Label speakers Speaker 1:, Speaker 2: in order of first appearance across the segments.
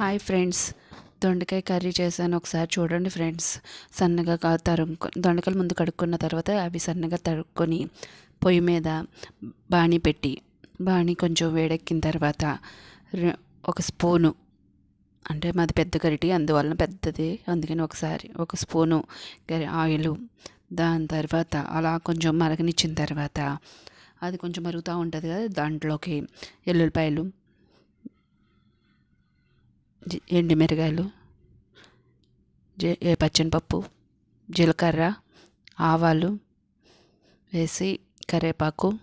Speaker 1: Hi friends. దొండకాయ curry చేశాను. ఒకసారి చూడండి ఫ్రెండ్స్. సన్నగా కా- తరుము దొండకాయలు ముందు కడుక్కున్న తర్వాత అవి సన్నగా తరుక్కొని పొయ్యి మీద బాణీ పెట్టి బాణీ కొంచెం వేడెక్కిన తర్వాత ఒక స్పూను అంటే మాది పెద్ద గరిటి అందువలన పెద్దది. అందుకని ఒకసారి ఒక స్పూను గరి ఆయిల్ దాని తర్వాత అలా కొంచెం మరగనిచ్చిన తర్వాత అది కొంచెం మరుగుతూ ఉంటుంది కదా దాంట్లోకి ఎల్లుల్లిపాయలు ఎండి మిరగాయలు జీ ఏ పచ్చనిపప్పు జీలకర్ర ఆవాలు వేసి కరివేపాకు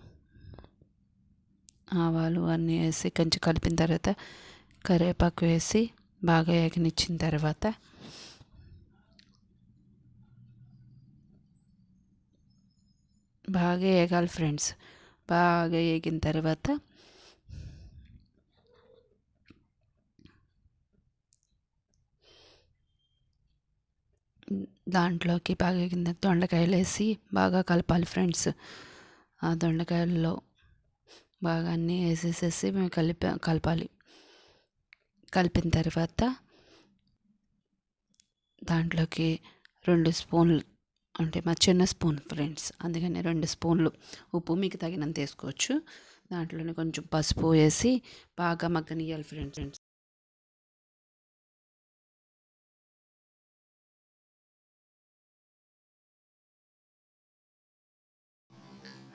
Speaker 1: ఆవాలు అన్నీ వేసి కొంచెం కలిపిన తర్వాత కరివేపాకు వేసి బాగా ఏగనిచ్చిన తర్వాత బాగా వేగాలి ఫ్రెండ్స్. బాగా వేగిన తర్వాత దాంట్లోకి బాగా కింద దొండకాయలు వేసి బాగా కలపాలి ఫ్రెండ్స్. ఆ దొండకాయల్లో బాగా అన్నీ వేసేసేసి మేము కలిపి కలపాలి. కలిపిన తర్వాత దాంట్లోకి రెండు స్పూన్లు అంటే మా చిన్న స్పూన్ ఫ్రెండ్స్ అందుకని రెండు స్పూన్లు ఉప్పు మీకు తగినంత వేసుకోవచ్చు. దాంట్లోనే కొంచెం పసుపు వేసి బాగా మగ్గనియాలి ఫ్రెండ్స్.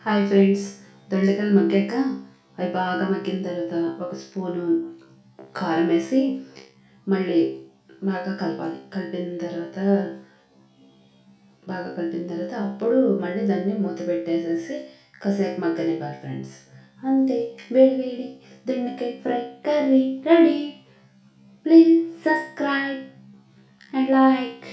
Speaker 1: హాయ్ ఫ్రెండ్స్ దొండకాయలు మగ్గాక? అవి బాగా మగ్గిన తర్వాత ఒక స్పూను కారం వేసి మళ్ళీ బాగా కలపాలి. కలిపిన తర్వాత బాగా కలిపిన తర్వాత అప్పుడు మళ్ళీ దాన్ని మూత పెట్టేసేసి కాసేపు మగ్గనివ్వాలి ఫ్రెండ్స్ అంతే. వేడి వేడి దొండకాయ fry curry ready. Please subscribe and like